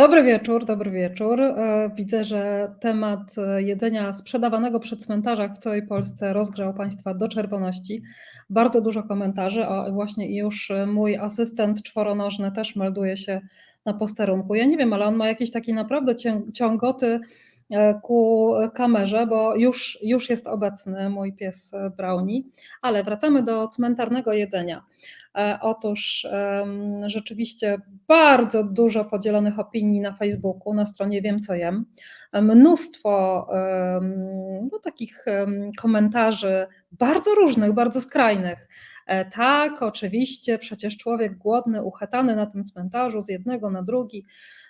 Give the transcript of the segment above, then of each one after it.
Dobry wieczór, dobry wieczór. E, widzę, że temat e, jedzenia sprzedawanego przy cmentarzach w całej Polsce rozgrzał Państwa do czerwoności. Bardzo dużo komentarzy, a właśnie już mój asystent czworonożny też melduje się na posterunku. Ja nie wiem, ale on ma jakiś taki naprawdę ciągoty e, ku kamerze, bo już, już jest obecny mój pies Brownie. Ale wracamy do cmentarnego jedzenia. E, otóż rzeczywiście bardzo dużo podzielonych opinii na Facebooku, na stronie Wiem Co Jem. Mnóstwo no, takich komentarzy bardzo różnych, bardzo skrajnych. E, tak, oczywiście, przecież człowiek głodny, uchetany na tym cmentarzu z jednego na drugi,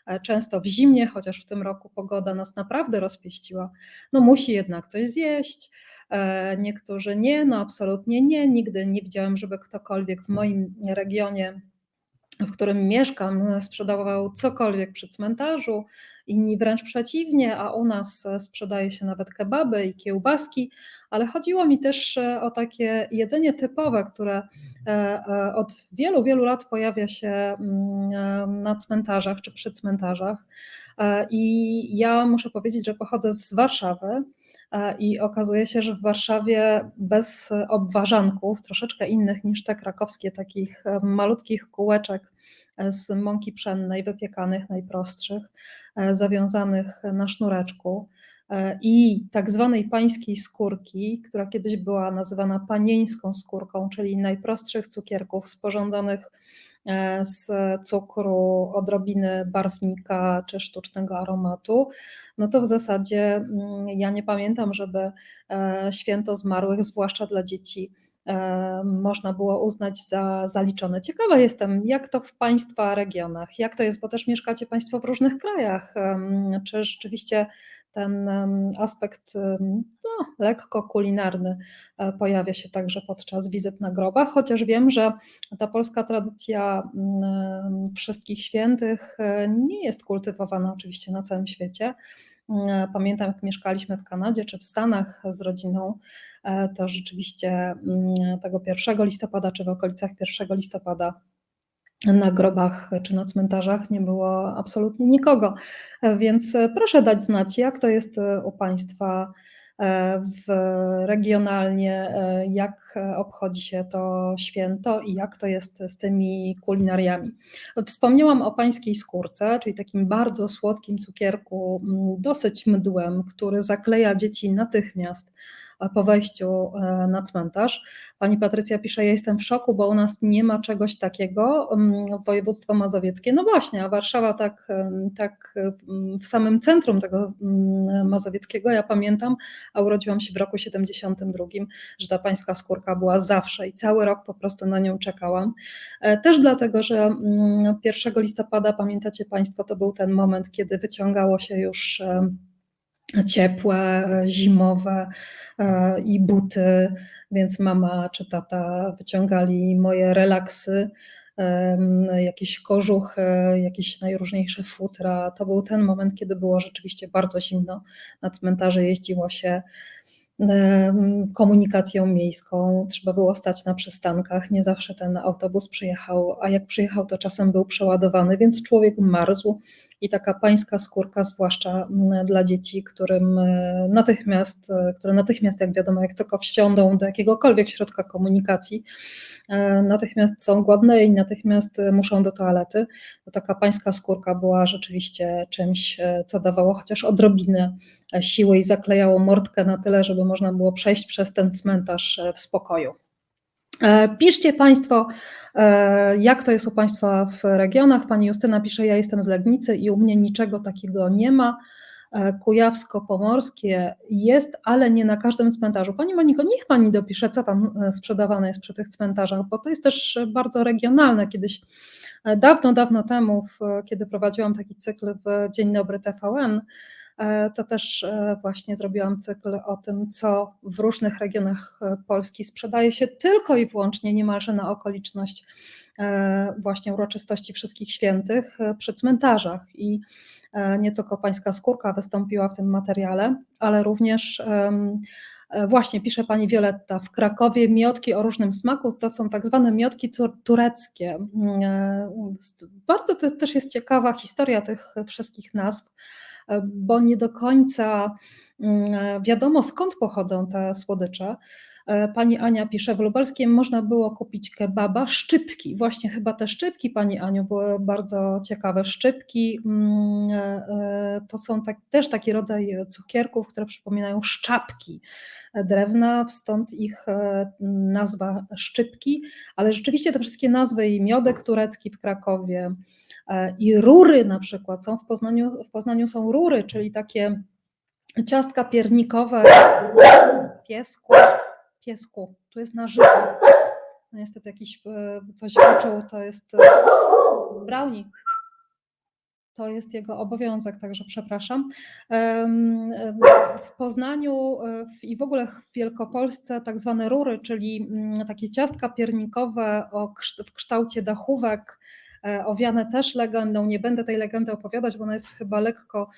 e, często w zimnie, chociaż w tym roku pogoda nas naprawdę rozpieściła, no musi jednak coś zjeść E, niektórzy nie, no absolutnie nie. Nigdy nie widziałem, żeby ktokolwiek w moim regionie w którym mieszkam, sprzedawał cokolwiek przy cmentarzu, inni wręcz przeciwnie, a u nas sprzedaje się nawet kebaby i kiełbaski, ale chodziło mi też e, o takie jedzenie typowe, które e, od wielu, wielu lat pojawia się mm, na cmentarzach czy przy cmentarzach. I ja muszę powiedzieć, że pochodzę z Warszawy i okazuje się, że w Warszawie bez obwarzanków, troszeczkę innych niż te krakowskie, takich e, malutkich kółeczek e, z mąki pszennej, wypiekanych najprostszych, e, zawiązanych na sznureczku i tak zwanej pańskiej skórki, która kiedyś była nazywana panieńską skórką, czyli najprostszych cukierków sporządzonych E, z cukru, odrobiny barwnika czy sztucznego aromatu, no to w zasadzie mm, ja nie pamiętam, żeby e, święto zmarłych, zwłaszcza dla dzieci, e, można było uznać za zaliczone. Ciekawa jestem, jak to w Państwa regionach, jak to jest, bo też mieszkacie Państwo w różnych krajach, czy rzeczywiście ten aspekt no, lekko kulinarny e, pojawia się także podczas wizyt na grobach, chociaż wiem, że ta polska tradycja wszystkich świętych e, nie jest kultywowana oczywiście na całym świecie. E, pamiętam, jak mieszkaliśmy w Kanadzie czy w Stanach z rodziną, to rzeczywiście tego 1 listopada czy w okolicach 1 listopada na grobach czy na cmentarzach nie było absolutnie nikogo. Więc proszę dać znać, jak to jest u Państwa e, w, regionalnie, e, jak obchodzi się to święto i jak to jest z tymi kulinariami. Wspomniałam o pańskiej skórce, czyli takim bardzo słodkim cukierku, dosyć mdłem, który zakleja dzieci natychmiast po wejściu e, na cmentarz. Pani Patrycja pisze, ja jestem w szoku, bo u nas nie ma czegoś takiego, województwo mazowieckie. No właśnie, a Warszawa tak, tak w samym centrum tego mazowieckiego, ja pamiętam, a urodziłam się w roku 72, że ta pańska skórka była zawsze i cały rok po prostu na nią czekałam. E, też dlatego, że 1 listopada, pamiętacie Państwo, to był ten moment, kiedy wyciągało się już ciepłe, zimowe e, i buty, więc mama czy tata wyciągali moje relaksy, jakieś kożuchy, jakieś najróżniejsze futra. To był ten moment, kiedy było rzeczywiście bardzo zimno. Na cmentarze jeździło się komunikacją miejską, trzeba było stać na przystankach, nie zawsze ten autobus przyjechał, a jak przyjechał, to czasem był przeładowany, więc człowiek marzł i taka pańska skórka, zwłaszcza dla dzieci, którym e, natychmiast, e, które natychmiast, jak wiadomo, jak tylko wsiądą do jakiegokolwiek środka komunikacji, e, natychmiast są głodne i natychmiast muszą do toalety. To taka pańska skórka była rzeczywiście czymś, co dawało chociaż odrobinę siły i zaklejało mordkę na tyle, żeby można było przejść przez ten cmentarz w spokoju. Piszcie Państwo, jak to jest u Państwa w regionach. Pani Justyna pisze, ja jestem z Legnicy i u mnie niczego takiego nie ma. Kujawsko-Pomorskie jest, ale nie na każdym cmentarzu. Pani Moniko, niech Pani dopisze, co tam sprzedawane jest przy tych cmentarzach, bo to jest też bardzo regionalne. Kiedyś, dawno, dawno temu, kiedy prowadziłam taki cykl w Dzień Dobry TVN, E, to też e, właśnie zrobiłam cykl o tym, co w różnych regionach e, Polski sprzedaje się tylko i wyłącznie niemalże na okoliczność właśnie uroczystości Wszystkich Świętych przy cmentarzach. I nie tylko pańska skórka wystąpiła w tym materiale, ale również E, właśnie, pisze pani Wioletta, w Krakowie miotki o różnym smaku to są tak zwane miotki tureckie. Mm, e, bardzo to też jest ciekawa historia tych wszystkich nazw, e, bo nie do końca mm, wiadomo skąd pochodzą te słodycze. E, pani Ania pisze, w Lubelskiem można było kupić kebaba, szczypki. Właśnie chyba te szczypki, Pani Aniu, były bardzo ciekawe. Szczypki mm, e, e, to są tak, też taki rodzaj cukierków, które przypominają szczapki drewna, stąd ich nazwa szczypki, ale rzeczywiście te wszystkie nazwy i miodek turecki w Krakowie i rury na przykład są w Poznaniu, w Poznaniu są rury, czyli takie ciastka piernikowe piesku, piesku, tu jest na żywo. No niestety jakiś e, coś wyczuł, to jest e, brownie. To jest jego obowiązek, także przepraszam. W Poznaniu e, i w ogóle w Wielkopolsce tak zwane rury, czyli mm, takie ciastka piernikowe w kształcie dachówek, owiane też legendą. Nie będę tej legendy opowiadać, bo ona jest chyba lekko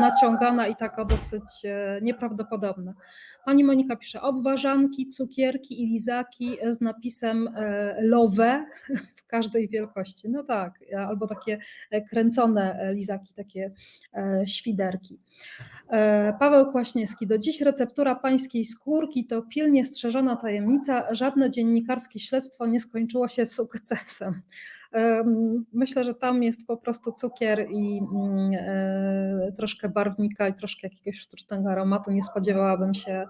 naciągana i taka dosyć nieprawdopodobna. Pani Monika pisze obwarzanki, cukierki i lizaki z napisem e, lowe w każdej wielkości. No tak, albo takie e, kręcone lizaki, takie e, świderki. Paweł Kłaśniewski. Do dziś receptura pańskiej skórki to pilnie strzeżona tajemnica. Żadne dziennikarskie śledztwo nie skończyło się sukcesem. Myślę, że tam jest po prostu cukier i mm, e, troszkę barwnika i troszkę jakiegoś sztucznego aromatu. Nie spodziewałabym się e,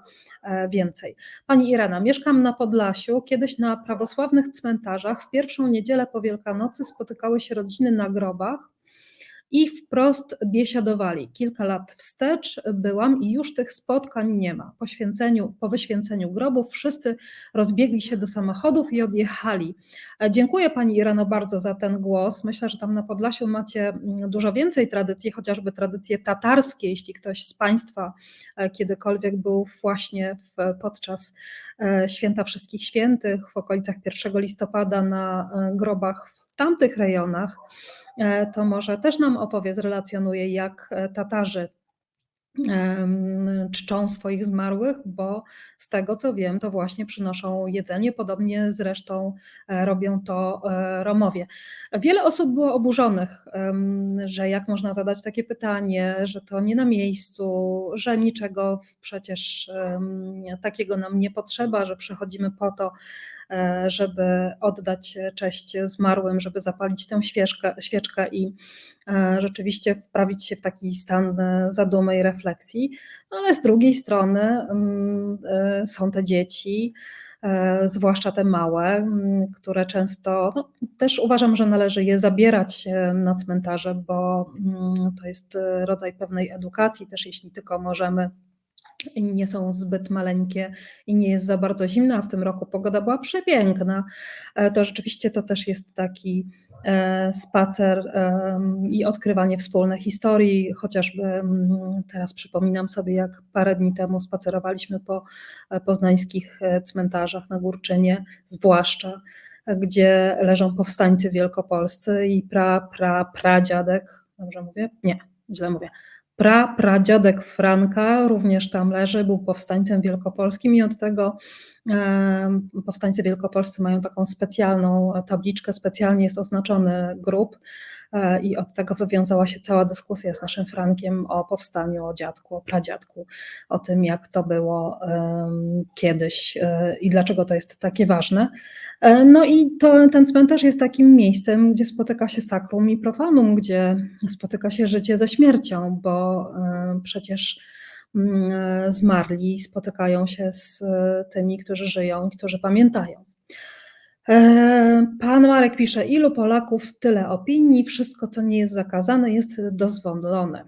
więcej. Pani Irena, mieszkam na Podlasiu. Kiedyś na prawosławnych cmentarzach w pierwszą niedzielę po Wielkanocy spotykały się rodziny na grobach i wprost biesiadowali. Kilka lat wstecz byłam i już tych spotkań nie ma. Po, święceniu, po wyświęceniu grobów wszyscy rozbiegli się do samochodów i odjechali. E, dziękuję Pani Ireno bardzo za ten głos. Myślę, że tam na Podlasiu macie mm, dużo więcej tradycji, chociażby tradycje tatarskie, jeśli ktoś z Państwa e, kiedykolwiek był właśnie w, podczas e, Święta Wszystkich Świętych w okolicach 1 listopada na grobach w tamtych rejonach E, to może też nam opowie, zrelacjonuje, jak e, Tatarzy czczą swoich zmarłych, bo z tego co wiem, to właśnie przynoszą jedzenie, podobnie zresztą e, robią to Romowie. Wiele osób było oburzonych, że jak można zadać takie pytanie, że to nie na miejscu, że niczego przecież takiego nam nie potrzeba, że przychodzimy po to, żeby oddać cześć zmarłym, żeby zapalić tę świeczkę, świeczkę i e, rzeczywiście wprawić się w taki stan zadumy i refleksji. No ale z drugiej strony mm, e, są te dzieci, zwłaszcza te małe, mm, które często no, też uważam, że należy je zabierać na cmentarze, bo mm, to jest rodzaj pewnej edukacji, też jeśli tylko możemy nie są zbyt maleńkie i nie jest za bardzo zimno, a w tym roku pogoda była przepiękna, e, to rzeczywiście to też jest taki e, spacer i odkrywanie wspólnych historii, chociażby mm, teraz przypominam sobie, jak parę dni temu spacerowaliśmy po e, poznańskich cmentarzach na Górczynie, zwłaszcza gdzie leżą powstańcy wielkopolscy i pra, pra, pradziadek, dobrze mówię? Nie, źle mówię, pra, pradziadek Franka również tam leży, był powstańcem wielkopolskim i od tego powstańcy wielkopolscy mają taką specjalną tabliczkę, specjalnie jest oznaczony grób i od tego wywiązała się cała dyskusja z naszym Frankiem o powstaniu, o dziadku, o pradziadku, o tym jak to było kiedyś e, i dlaczego to jest takie ważne. E, no i to, ten cmentarz jest takim miejscem, gdzie spotyka się sakrum i profanum, gdzie spotyka się życie ze śmiercią, bo e, przecież mm, zmarli spotykają się z tymi, którzy żyją i którzy pamiętają. E, pan Marek pisze, ilu Polaków, tyle opinii, wszystko co nie jest zakazane jest dozwolone.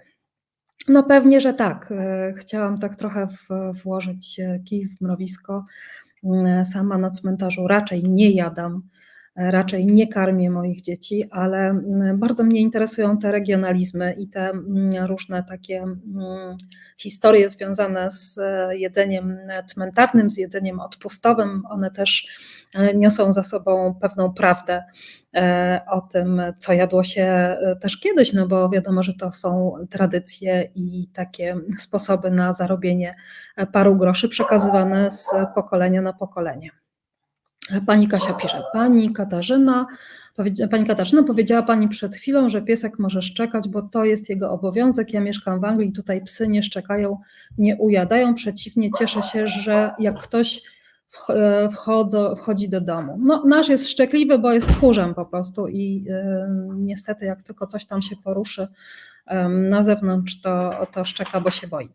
No pewnie, że tak. Chciałam tak trochę włożyć kij w mrowisko, Mm, sama na cmentarzu raczej nie jadam raczej nie karmię moich dzieci, ale bardzo mnie interesują te regionalizmy i te różne takie historie związane z jedzeniem cmentarnym, z jedzeniem odpustowym. One też niosą za sobą pewną prawdę o tym, co jadło się też kiedyś, no bo wiadomo, że to są tradycje i takie sposoby na zarobienie paru groszy przekazywane z pokolenia na pokolenie. Pani Kasia pisze, Pani Katarzyna, Pani Katarzyna, powiedziała Pani przed chwilą, że piesek może szczekać, bo to jest jego obowiązek. Ja mieszkam w Anglii, tutaj psy nie szczekają, nie ujadają. Przeciwnie, cieszę się, że jak ktoś wchodzo, wchodzi do domu. No, nasz jest szczekliwy, bo jest tchórzem po prostu i y, niestety jak tylko coś tam się poruszy y, na zewnątrz, to, to szczeka, bo się boi.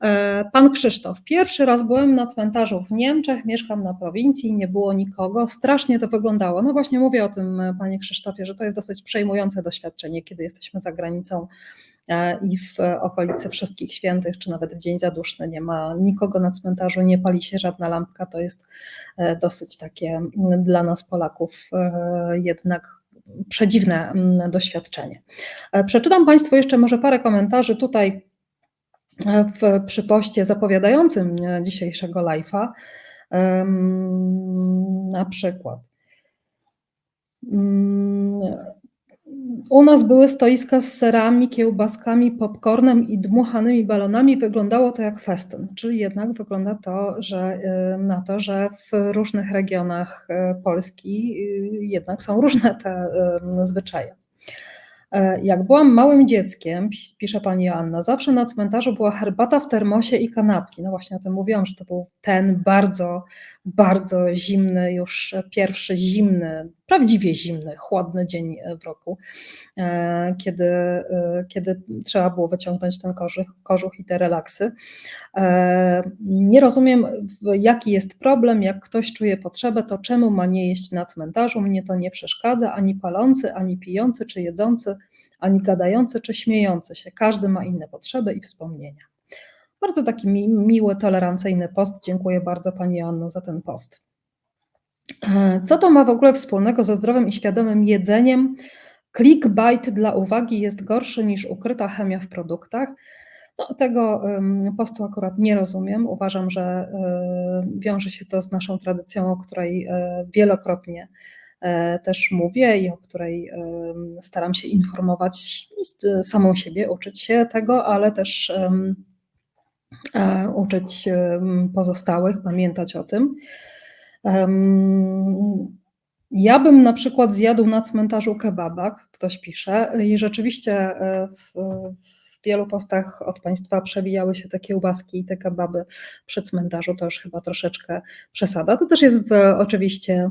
E, pan Krzysztof, pierwszy raz byłem na cmentarzu w Niemczech, mieszkam na prowincji, nie było nikogo, strasznie to wyglądało. No właśnie mówię o tym, panie Krzysztofie, że to jest dosyć przejmujące doświadczenie, kiedy jesteśmy za granicą e, i w okolicy Wszystkich Świętych, czy nawet w Dzień Zaduszny nie ma nikogo na cmentarzu, nie pali się żadna lampka, to jest e, dosyć takie dla nas Polaków jednak przedziwne doświadczenie. Przeczytam Państwu jeszcze może parę komentarzy tutaj w, przy poście zapowiadającym dzisiejszego live'a. Na przykład. Mm, u nas były stoiska z serami, kiełbaskami, popcornem i dmuchanymi balonami. Wyglądało to jak festyn, czyli jednak wygląda to, że, na to, że w różnych regionach e, Polski jednak są różne te zwyczaje. E, jak byłam małym dzieckiem, pisze pani Joanna, zawsze na cmentarzu była herbata w termosie i kanapki. No właśnie o tym mówiłam, że to był ten bardzo, bardzo zimny, już pierwszy zimny, prawdziwie zimny, chłodny dzień w roku, e, kiedy, e, kiedy trzeba było wyciągnąć ten kożuch, kożuch i te relaksy. Nie rozumiem, jaki jest problem, jak ktoś czuje potrzebę, to czemu ma nie jeść na cmentarzu? Mnie to nie przeszkadza, ani palący, ani pijący, czy jedzący ani gadający czy śmiejący się. Każdy ma inne potrzeby i wspomnienia. Bardzo taki mi, miły, tolerancyjny post. Dziękuję bardzo Pani Anno za ten post. E, co to ma w ogóle wspólnego ze zdrowym i świadomym jedzeniem? Clickbait dla uwagi jest gorszy niż ukryta chemia w produktach. No, tego postu akurat nie rozumiem. Uważam, że e, wiąże się to z naszą tradycją, o której e, wielokrotnie też mówię i o której staram się informować samą siebie, uczyć się tego, ale też uczyć pozostałych, pamiętać o tym. Ja bym na przykład zjadł na cmentarzu kebaba, ktoś pisze, i rzeczywiście e, w, w wielu postach od Państwa przewijały się te kiełbaski i te kebaby przy cmentarzu, to już chyba troszeczkę przesada. To też jest w, oczywiście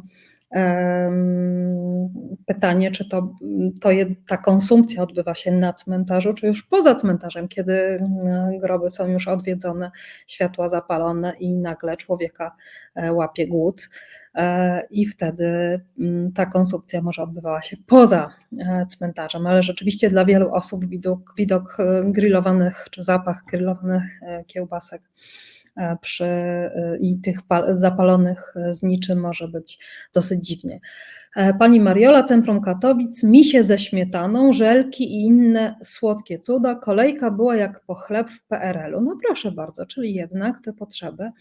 Pytanie, czy to, to ta konsumpcja odbywa się na cmentarzu, czy już poza cmentarzem, kiedy mm, groby są już odwiedzone, światła zapalone i nagle człowieka e, łapie głód. E, I wtedy mm, ta konsumpcja może odbywała się poza e, cmentarzem, ale rzeczywiście dla wielu osób widok, widok grillowanych czy zapach grillowanych kiełbasek E, przy, e, i tych zapalonych zniczy może być dosyć dziwnie. E, pani Mariola, Centrum Katowic, misie ze śmietaną, żelki i inne słodkie cuda. Kolejka była jak po chleb w PRL-u. No proszę bardzo, czyli jednak te potrzeby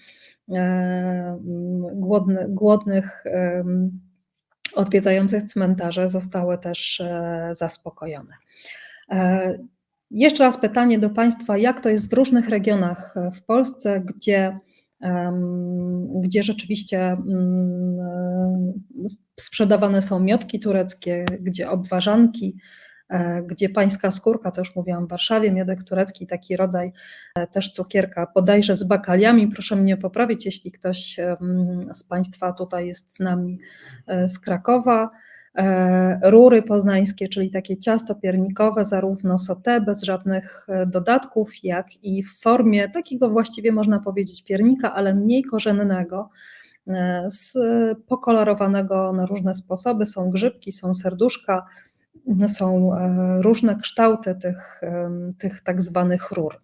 głodny, głodnych odwiedzających cmentarze zostały też zaspokojone. Jeszcze raz pytanie do Państwa, jak to jest w różnych regionach e, w Polsce, gdzie, gdzie rzeczywiście mm, e, sprzedawane są miotki tureckie, gdzie obwarzanki, e, gdzie pańska skórka, to już mówiłam w Warszawie, miodek turecki, taki rodzaj też cukierka, bodajże z bakaliami. Proszę mnie poprawić, jeśli ktoś z Państwa tutaj jest z nami z Krakowa. E, rury poznańskie, czyli takie ciasto piernikowe, zarówno sote bez żadnych e, dodatków, jak i w formie takiego właściwie można powiedzieć piernika, ale mniej korzennego, e, z pokolorowanego na różne sposoby. Są grzybki, są serduszka, są różne kształty tych, tych tak zwanych rur.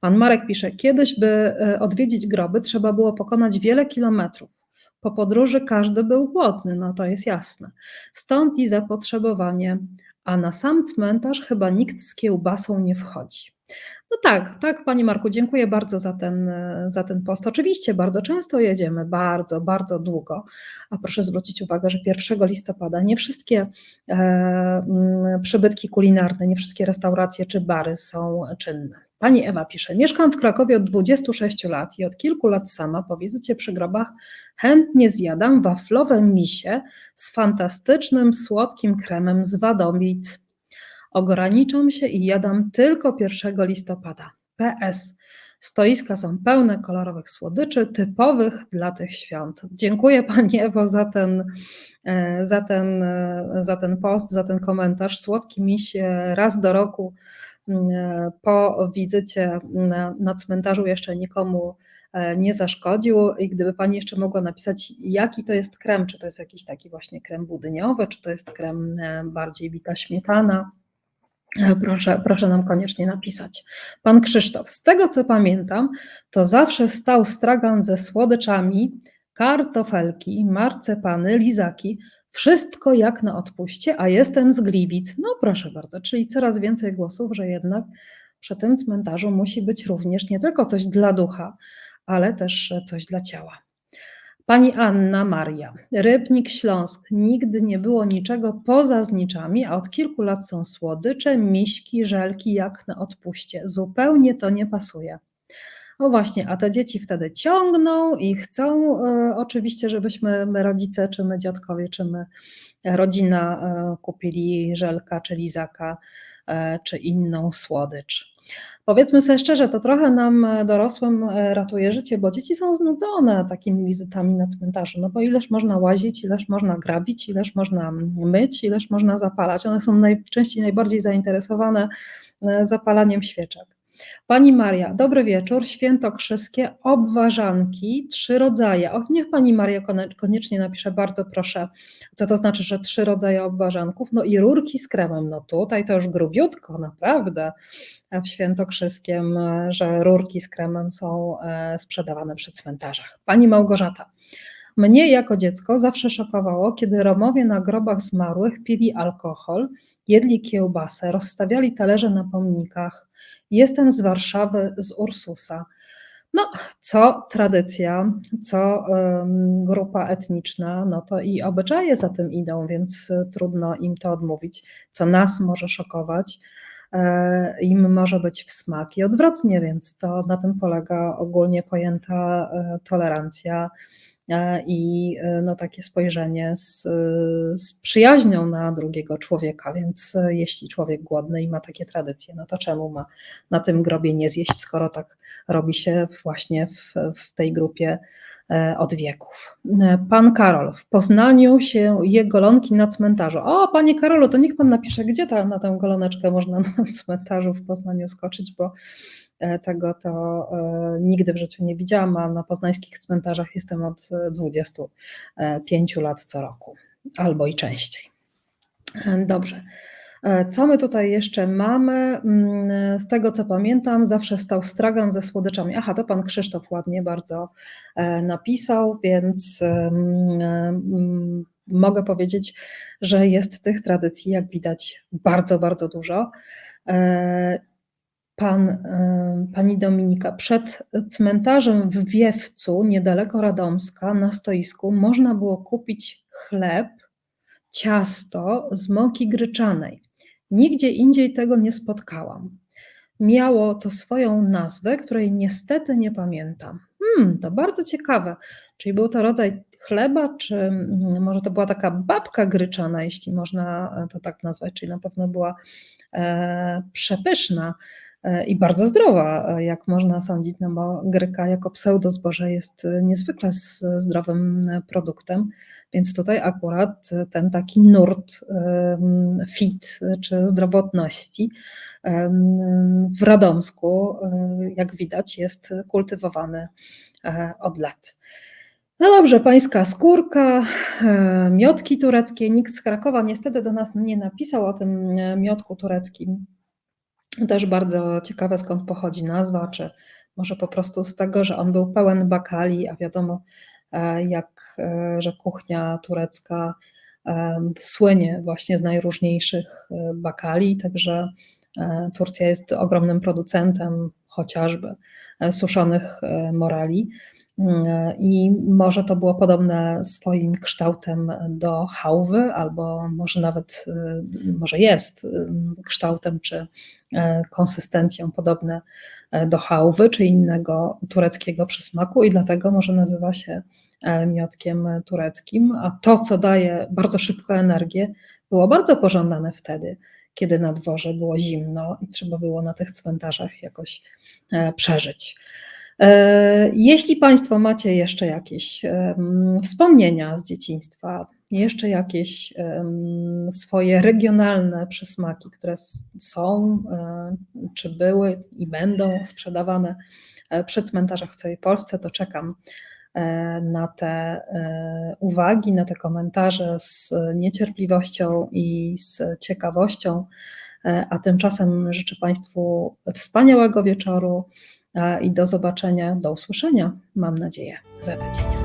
Pan Marek pisze, kiedyś by odwiedzić groby trzeba było pokonać wiele kilometrów. Po podróży każdy był głodny, no to jest jasne. Stąd i zapotrzebowanie, a na sam cmentarz chyba nikt z kiełbasą nie wchodzi. No tak, tak, Panie Marku, dziękuję bardzo za ten, za ten post. Oczywiście bardzo często jedziemy, bardzo, bardzo długo, a proszę zwrócić uwagę, że 1 listopada nie wszystkie e, przybytki kulinarne, nie wszystkie restauracje czy bary są czynne. Pani Ewa pisze, mieszkam w Krakowie od 26 lat i od kilku lat sama po wizycie przy grobach chętnie zjadam waflowe misie z fantastycznym, słodkim kremem z wadomic. Ograniczam się i jadam tylko 1 listopada. PS. Stoiska są pełne kolorowych słodyczy, typowych dla tych świąt. Dziękuję Pani Ewo za ten, e, za ten, e, za ten post, za ten komentarz. Słodki miś raz do roku po wizycie na, na cmentarzu jeszcze nikomu e, nie zaszkodził. I gdyby Pani jeszcze mogła napisać, jaki to jest krem, czy to jest jakiś taki właśnie krem budyniowy, czy to jest krem bardziej bita śmietana, Proszę, proszę nam koniecznie napisać. Pan Krzysztof, z tego co pamiętam, to zawsze stał stragan ze słodyczami, kartofelki, marcepany, lizaki, wszystko jak na odpuście, a jestem z Gliwic. No proszę bardzo, czyli coraz więcej głosów, że jednak przy tym cmentarzu musi być również nie tylko coś dla ducha, ale też coś dla ciała. Pani Anna Maria. Rybnik Śląsk. Nigdy nie było niczego poza zniczami, a od kilku lat są słodycze, miśki, żelki jak na odpuście. Zupełnie to nie pasuje. No właśnie, a te dzieci wtedy ciągną i chcą e, oczywiście, żebyśmy my rodzice, czy my dziadkowie, czy my rodzina e, kupili żelka, czy lizaka, e, czy inną słodycz. Powiedzmy sobie szczerze, to trochę nam e, dorosłym e, ratuje życie, bo dzieci są znudzone takimi wizytami na cmentarzu. No bo ileż można łazić, ileż można grabić, ileż można myć, ileż można zapalać. One są najczęściej najbardziej zainteresowane e, zapalaniem świeczek. Pani Maria, dobry wieczór, świętokrzyskie, obwarzanki, trzy rodzaje. Och, niech Pani Maria koniecznie napisze, bardzo proszę, co to znaczy, że trzy rodzaje obwarzanków. No i rurki z kremem, no tutaj to już grubiutko, naprawdę w świętokrzyskiem, że rurki z kremem są e, sprzedawane przy cmentarzach. Pani Małgorzata, mnie jako dziecko zawsze szokowało, kiedy Romowie na grobach zmarłych pili alkohol, jedli kiełbasę, rozstawiali talerze na pomnikach, Jestem z Warszawy, z Ursusa. No, co tradycja, co grupa etniczna, no to i obyczaje za tym idą, więc trudno im to odmówić. Co nas może szokować, e, im może być w smak i odwrotnie, więc to na tym polega ogólnie pojęta e, tolerancja E, i e, no, takie spojrzenie z, z przyjaźnią na drugiego człowieka. Więc e, jeśli człowiek głodny i ma takie tradycje, no to czemu ma na tym grobie nie zjeść, skoro tak robi się właśnie w, w tej grupie od wieków. Pan Karol, w Poznaniu się je golonki na cmentarzu. O, panie Karolu, to niech pan napisze, gdzie ta, na tę goloneczkę można na cmentarzu w Poznaniu skoczyć, bo E, tego to e, nigdy w życiu nie widziałam, a na poznańskich cmentarzach jestem od 25 lat co roku, albo i częściej. E, dobrze. Co my tutaj jeszcze mamy? Mm, z tego co pamiętam, zawsze stał stragan ze słodyczami. Aha, to pan Krzysztof ładnie bardzo napisał, więc mogę powiedzieć, że jest tych tradycji, jak widać, bardzo, bardzo dużo pan, e, pani Dominika, przed cmentarzem w Wiewcu, niedaleko Radomska, na stoisku, można było kupić chleb, ciasto z mąki gryczanej. Nigdzie indziej tego nie spotkałam. Miało to swoją nazwę, której niestety nie pamiętam. Hmm, to bardzo ciekawe. Czyli był to rodzaj chleba, czy mm, może to była taka babka gryczana, jeśli można to tak nazwać, czyli na pewno była e, przepyszna. E, i bardzo zdrowa, e, jak można sądzić, no bo gryka jako pseudozboże jest e, niezwykle zdrowym produktem, więc tutaj akurat ten taki nurt fit czy zdrowotności w Radomsku, jak widać, jest kultywowany od lat. No dobrze, pańska skórka, miotki tureckie. Nikt z Krakowa niestety do nas nie napisał o tym miotku tureckim. Też bardzo ciekawe skąd pochodzi nazwa, czy może po prostu z tego, że on był pełen bakali, a wiadomo, jak że kuchnia turecka słynie właśnie z najróżniejszych bakali, także Turcja jest ogromnym producentem chociażby suszonych morali. I może to było podobne swoim kształtem do hałwy, albo może nawet, może jest kształtem czy konsystencją podobne do hałwy czy innego tureckiego przysmaku, i dlatego może nazywa się miodkiem tureckim. A to, co daje bardzo szybko energię, było bardzo pożądane wtedy, kiedy na dworze było zimno i trzeba było na tych cmentarzach jakoś przeżyć. Jeśli Państwo macie jeszcze jakieś wspomnienia z dzieciństwa, jeszcze jakieś swoje regionalne przysmaki, które są, czy były i będą sprzedawane przy cmentarzach w całej Polsce, to czekam na te uwagi, na te komentarze z niecierpliwością i z ciekawością. A tymczasem życzę Państwu wspaniałego wieczoru i do zobaczenia, do usłyszenia, mam nadzieję, za tydzień.